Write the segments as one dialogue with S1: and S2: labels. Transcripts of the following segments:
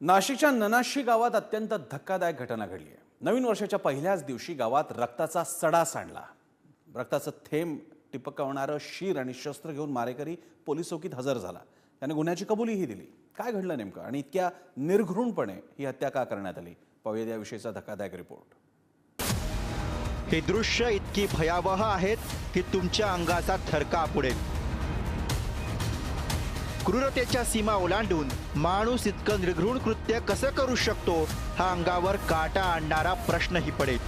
S1: नाशिकच्या ननाशी गावात अत्यंत धक्कादायक घटना घडली आहे. नवीन वर्षाच्या पहिल्याच दिवशी गावात रक्ताचा सडा सांडला. रक्ताचं थेंब टिपकवणारं शीर आणि शस्त्र घेऊन मारेकरी पोलीस चौकीत हजर झाला. त्याने गुन्ह्याची कबुलीही दिली. काय घडलं नेमकं आणि इतक्या निर्घृणपणे ही हत्या का करण्यात आली? पाहूया याविषयीचा धक्कादायक रिपोर्ट.
S2: हे दृश्य इतकी भयावह आहेत की तुमच्या अंगाचा थरका पुढे क्रूरतेच्या सीमा ओलांडून माणूस इतकं निर्घृण कृत्य कसं करू शकतो हा अंगावर काटा आणणारा प्रश्नही पडेल.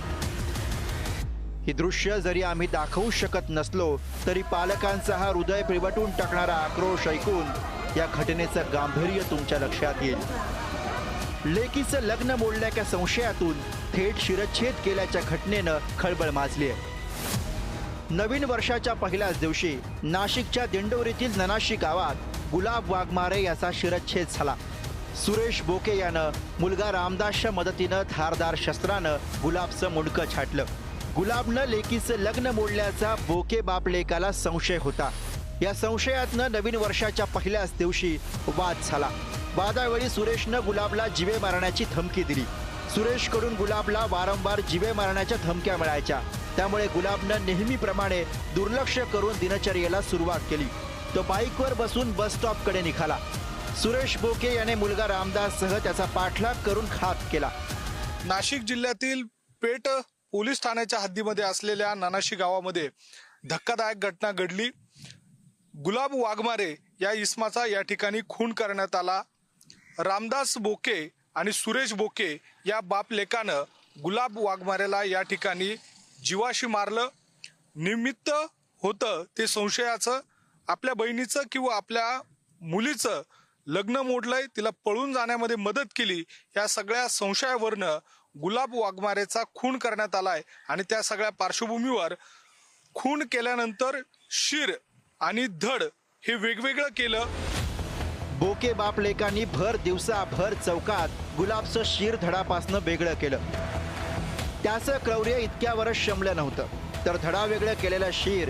S2: ही दृश्य जरी आम्ही दाखवू शकत नसलो तरी पालकांचा हा हृदय पिवटून टाकणारा आक्रोश ऐकून या घटनेचं गांभीर्य तुमच्या लक्षात येईल. लेकीचं लग्न मोडल्याच्या संशयातून थेट शिरच्छेद केल्याच्या घटनेनं खळबळ माजली आहे नवीन वर्षाच्या पहिल्याच दिवशी नाशिकच्या दिंडोरीतील ननाशी गावात गुलाब वाघमारे याचा शिरच्छेद झाला. सुरेश बोके यानं मुलगा रामदासच्या मदतीनं धारदार शस्त्रानं गुलाबचं मुंडकं छाटलं. गुलाबनं लेकीचं लग्न मोडल्याचा बोके बाप लेकाला संशय होता. या संशयातनं नवीन वर्षाच्या पहिल्याच दिवशी वाद झाला. वादावेळी सुरेशनं गुलाबला जिवे मारण्याची धमकी दिली. सुरेशकडून गुलाबला वारंवार जिवे मारण्याच्या धमक्या मिळायच्या. त्यामुळे गुलाबनं नेहमीप्रमाणे दुर्लक्ष करून दिनचर्येला सुरुवात केली. तो बाईकवर बसून बस स्टॉपकडे निघाला. सुरेश बोके याने मुलगा रामदाससह त्याचा पाठलाग करून खात केला.
S3: नाशिक जिल्ह्यातील पेट पोलीस ठाण्याच्या हद्दीमध्ये असलेल्या नानाशी गावामध्ये धक्कादायक घटना घडली. गुलाब वाघमारे या इसमाचा या ठिकाणी खून करण्यात आला. रामदास बोके आणि सुरेश बोके या बाप लेकानं गुलाब वाघमारेला या ठिकाणी जीवाशी मारलं निमित्त होतं ते संशयाचं आपल्या बहिणीचं किंवा आपल्या मुलीचं लग्न मोडलंय तिला पळून जाण्यामध्ये मदत केली या सगळ्या संशयावरनं गुलाब वाघमारेचा खून करण्यात आलाय आणि त्या सगळ्या पार्श्वभूमीवर खून केल्यानंतर शिर आणि धड हे वेगवेगळं केलं.
S2: बोके बाप लेकांनी भर दिवसा भर चौकात गुलाबचं शिर धडापासनं वेगळं केलं. त्याचं क्रौर्य इतक्या वरच शमलं नव्हतं. तर धडा वेगळं केलेलं शिर